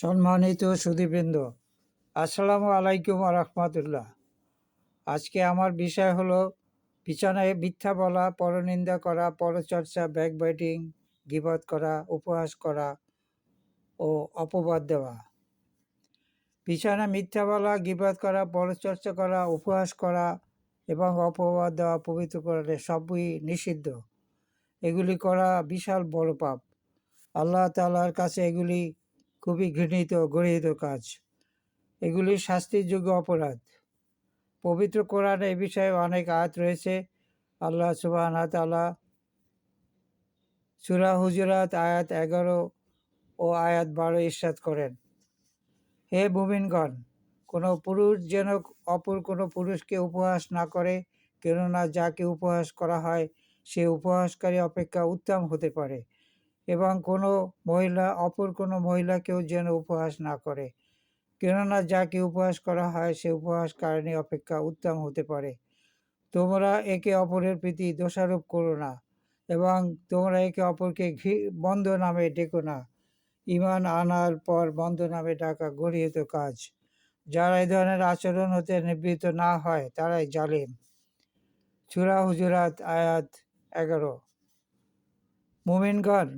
সম্মানিত সুদীবৃন্দ আসসালামু আলাইকুম রহমতুল্লাহ। আজকে আমার বিষয় হলো পিছনে মিথ্যা বলা, পরনিন্দা করা, পরচর্চা, ব্যাকবাইটিং, গিবত করা, উপহাস করা ও অপবাদ দেওয়া। পিছনে মিথ্যা বলা, গিবত করা, পরচর্চা করা, উপহাস করা এবং অপবাদ দেওয়া পবিত্র করলে সবই নিষিদ্ধ। এগুলি করা বিশাল বড় পাপ। আল্লাহ তালার কাছে এগুলি খুবই ঘৃণিত, গৃহীত কাজ। এগুলি শাস্তিযোগ্য অপরাধ। পবিত্র কোরআনে এ বিষয়ে অনেক আয়াত রয়েছে। আল্লাহ সুবাহ তালা সুরা হুজুরাত আয়াত এগারো ও আয়াত বারো ইস্বাদ করেন। হে মুমিনগণ, কোনো পুরুষ যেন অপর কোনো পুরুষকে উপহাস না করে, কেননা যাকে উপহাস করা হয়, সে উপহাসকারী অপেক্ষা উত্তম হতে পারে। এবং কোনো মহিলা, অপর কোনো মহিলাকেও যেন উপহাস না করে। কেননা যাকে উপহাস করা হয়, সে উপহাস কারণে অপেক্ষা উত্তম হতে পারে। তোমরা একে অপরের প্রতি দোষারোপ করো না এবং তোমরা একে অপরকে ঘি, বন্ধ নামে ডেকো না। ইমান আনার পর বন্ধ নামে ডাকা গরিহিত কাজ। যারা এই ধরনের আচরণ হতে নিবৃত্ত না হয়, তারাই জালিম। চূড়া হুজুরাত আয়াত এগারো। মুমিনগণ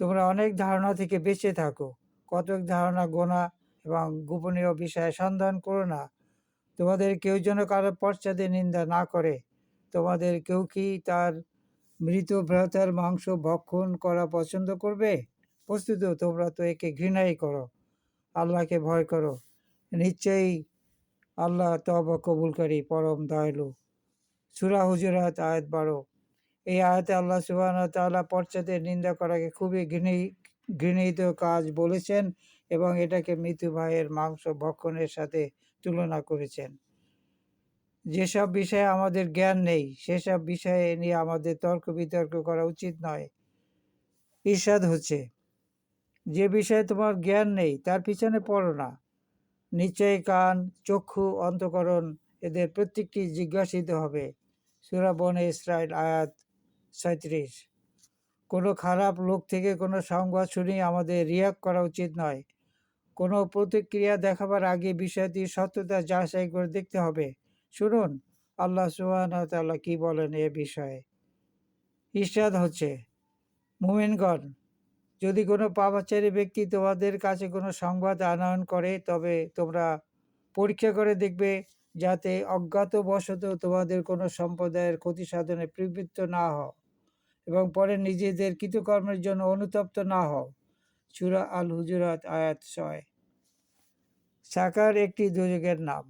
তোমরা অনেক ধারণা থেকে বেঁচে থাকো। কতক ধারণা গোনা এবং গোপনীয় বিষয়ে সন্ধান করো না। তোমাদের কেউ যেন কারও পশ্চাতে নিন্দা না করে। তোমাদের কেউ কি তার মৃত ভ্রাতার মাংস ভক্ষণ করা পছন্দ করবে? বস্তুত তোমরা তো একে ঘৃণাই করো। আল্লাহকে ভয় করো। নিশ্চয়ই আল্লাহ তব কবুলকারী পরম দয়ালু। সুরা হুজুরাত আয়াত বারো। এই আয়াতে আল্লাহ সুবাহ তাল্লাহ পশ্চাতে নিন্দা করাকে খুবই ঘৃণী, ঘৃণিত কাজ বলেছেন এবং এটাকে মৃত্যু ভাইয়ের মাংস ভক্ষণের সাথে তুলনা করেছেন। যেসব বিষয়ে আমাদের জ্ঞান নেই, সেসব বিষয়ে নিয়ে আমাদের তর্ক বিতর্ক করা উচিত নয়। ঈর্ষাদ হচ্ছে, যে বিষয়ে তোমার জ্ঞান নেই, তার পিছনে পড়ো না। নিশ্চয়ই কান, চক্ষু, অন্তকরণ এদের প্রত্যেকটি জিজ্ঞাসিত হবে। সুরাবনে ইসরায়েল আয়াত সাঁত্রিশ কোনো খারাপ লোক থেকে কোনো সংবাদ শুনেই আমাদের রিয়াক্ট করা উচিত নয়। কোনো প্রতিক্রিয়া দেখাবার আগে বিষয়টির সত্যতা যাচাই করে দেখতে হবে। শুনুন, আল্লাহ সুবাহ তাল্লাহ কী বলেন এ বিষয়ে। ইস্টাদ হচ্ছে, মুমিনগণ, যদি কোনো পাপাচারী ব্যক্তি তোমাদের কাছে কোনো সংবাদ আনয়ন করে, তবে তোমরা পরীক্ষা করে দেখবে যাতে অজ্ঞাতবশত তোমাদের কোনো সম্প্রদায়ের ক্ষতি সাধনে প্রবৃত্ত না হও। এবং পরে নিজেদের কৃতকর্মের জন্য অনুতপ্ত না হও। চূড়া আল হুজুরাত আয়াত ছয়। সাকার একটি দুযোগের নাম।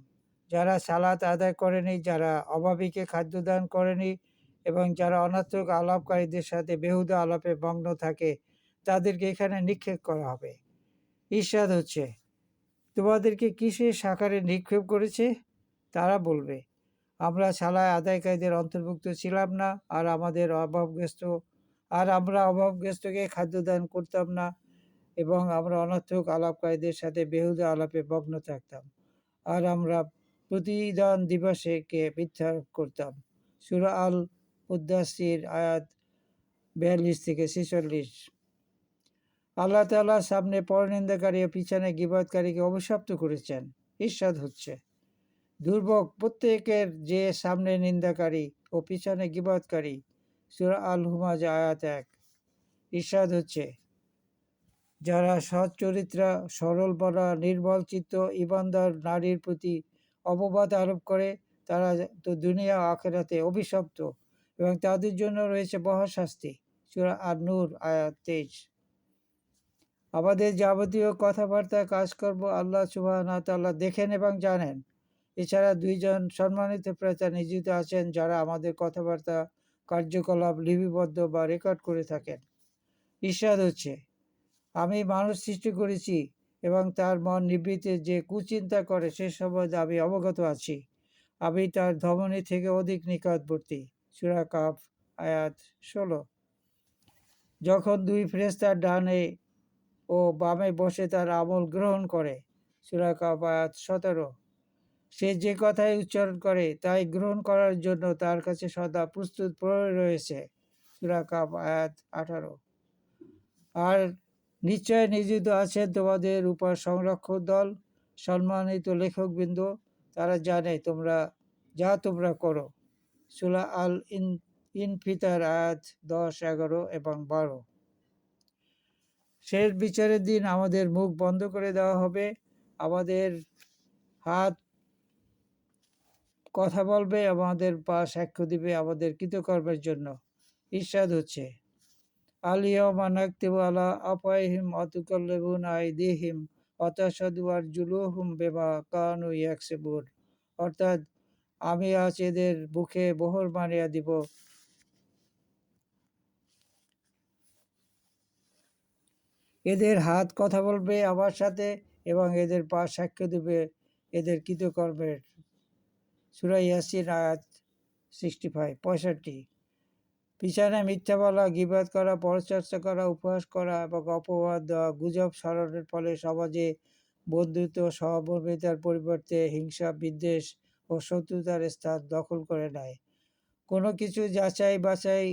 যারা সালাত আদায় করেনি, যারা অভাবীকে খাদ্যদান করেনি এবং যারা অনাত্মক আলাপকারীদের সাথে বেহুদা আলাপে ভগ্ন থাকে, তাদেরকে এখানে নিক্ষেপ করা হবে। ঈর্ষাদ হচ্ছে, তোমাদেরকে কিসে সাকারে নিক্ষেপ করেছে? তারা বলবে আমরা সালায় আদায়কারীদের অন্তর্ভুক্ত ছিলাম না, আর আমাদের অভাবগ্রস্ত আর আমরা অভাবগ্রস্তকে খাদ্যদান করতাম না এবং আমরা অনর্থক আলাপকারীদের সাথে বেহুদা আলাপে ভগ্ন থাকতাম, আর আমরা প্রতিদান দিবসেকে মিথ্যা করতাম। সুরা আল উদ্দাসির আয়াত বিয়াল্লিশ থেকে ছেচল্লিশ। আল্লাহ তাল্লাহ সামনে পরনিন্দাকারী ও পিছনে গিবাদকারীকে অভিশপ্ত করেছেন। ঈর্ষাদ হচ্ছে। দুর্ভোগ প্রত্যেকের যে সামনে নিন্দাকারী ও পিছনে গিবাদকারী সুরা আল হুমাজ আয়াত এক। ঈর্ষাদ হচ্ছে, যারা সৎ চরিত্রা, সরল বলা, নির্বল চিত্ত, ইমানদার নারীর প্রতি অপবাদ আরোপ করে, তারা তো দুনিয়া আখেরাতে অভিশপ্ত এবং তাদের জন্য রয়েছে বহশাস্তি সুরা আর নূর আয়াত তেইশ। আমাদের যাবতীয় কথাবার্তা কাজকর্ম আল্লাহ সুবাহ দেখেন এবং জানেন। এছাড়া দুইজন সম্মানিত প্রেতা নিয়োজিত আছেন যারা আমাদের কথাবার্তা, কার্যকলাপ লিপিবদ্ধ বা রেকর্ড করে থাকেন। ঈর্ষাদ হচ্ছে, আমি মানুষ সৃষ্টি করেছি এবং তার মন নিবৃত্তে যে কুচিন্তা করে সে সম্বন্ধে আমি অবগত আছি। আমি তার ধমনী থেকে অধিক নিকটবর্তী। সুরা কাপ আয়াত ষোলো। যখন দুই ফ্রেস্তার ডানে ও বামে বসে তার আমল গ্রহণ করে, সুরা কাপ আয়াত সতেরো। সে যে কথাই উচ্চারণ করে, তাই গ্রহণ করার জন্য তার কাছে সদা প্রস্তুত রয়েছে। সুরা কাপ আয়াত আঠারো। আর নিশ্চয় নিয়োজিত আছেন তোমাদের উপর সংরক্ষক দল, সম্মানিত লেখকবৃন্দ। তারা জানে তোমরা, যা তোমরা করো। সুলা আল ইন, ইনফিতার আয়াত দশ, এগারো এবং বারো। শেষ বিচারের দিন আমাদের মুখ বন্ধ করে দেওয়া হবে। আমাদের হাত কথা বলবে, আমাদের পা সাক্ষ্য দিবে আমাদের কৃতকর্মের জন্য। ঈর্ষাদ হচ্ছে আলিয়মা নাকতিবু আলা আপাইহিম অতুকাল্লিবুন আইদিহিম অতাসাদু আর জুলুহুম বেমা কানু ইয়াকসিবুন। অর্থাৎ, আমি আজ এদের বুকে বহর মানিয়া দিব। এদের হাত কথা বলবে আমার সাথে এবং এদের পা সাক্ষ্য দেবে এদের কৃতকর্মের। সুরাই ইয়াসিন আয়াত সিক্সটি ফাইভ পঁয়ষট্টি। পিছনে মিথ্যা বলা গিবাদ করা, পরচর্চা করা, উপহাস করা এবং অপবাদ দেওয়া, গুজব স্মরণের ফলে সমাজে বন্ধুত্ব সহমর্মিতার পরিবর্তে হিংসা, বিদ্বেষ ও শত্রুতার স্থান দখল করে নেয়। কোনো কিছু যাচাই বাছাই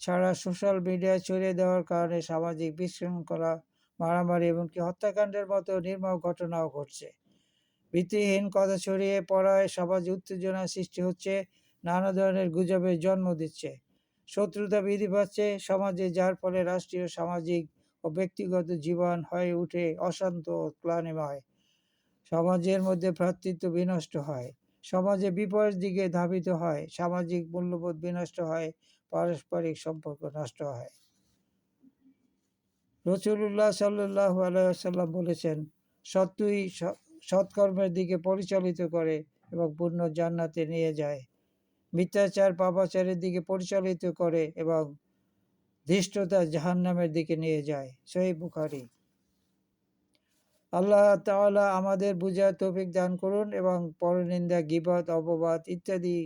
ছাড়া সোশ্যাল মিডিয়ায় ছড়িয়ে দেওয়ার কারণে সামাজিক বিশৃঙ্খলা মারামারি এমনকি হত্যাকাণ্ডের মতো নির্মম ঘটনাও ঘটছে। ভিত্তিহীন কথা ছড়িয়ে পড়ায় সমাজে উত্তেজনা সৃষ্টি হচ্ছে, নানা ধরনের গুজবের জন্ম দিচ্ছে। শত্রুতা বৃদ্ধি পাচ্ছে সমাজে, যার ফলে রাষ্ট্রীয়, সামাজিক ও ব্যক্তিগত জীবন হয়ে উঠে অশান্ত ও ক্লানিময় সমাজের মধ্যে ভ্রাতৃত্ব বিনষ্ট হয়। সমাজে বিপরীত দিকে ধাবিত হয়। সামাজিক মূল্যবোধ বিনষ্ট হয়। পারস্পরিক সম্পর্ক নষ্ট হয়। রসুল্লাহ সাল্লাহ আলাইসাল্লাম বলেছেন, সত্যই সৎকর্মের দিকে পরিচালিত করে এবং পূর্ণ জান্নাতে নিয়ে যায়। মিথ্যাচার পাপাচারের দিকে পরিচালিত করে এবং ধৃষ্টতা জাহান্নামের দিকে নিয়ে যায়। সেই বুখারি। আল্লাহ তাআলা আমাদের বুঝার তৌফিক দান করুন এবং পরনিন্দা, গিবত, অপবাদ ইত্যাদি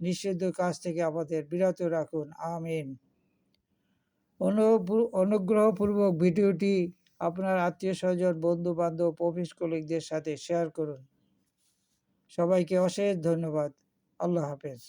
নিষিদ্ধ কাজ থেকে আমাদের বিরত রাখুন। আমিন। অনুগ্রহপূর্বক ভিডিওটি আপনার আত্মীয় স্বজন বন্ধু বান্ধব অফিস কলিগদের সাথে শেয়ার করুন। সবাইকে অশেষ ধন্যবাদ। আল্লাহ হাফেজ।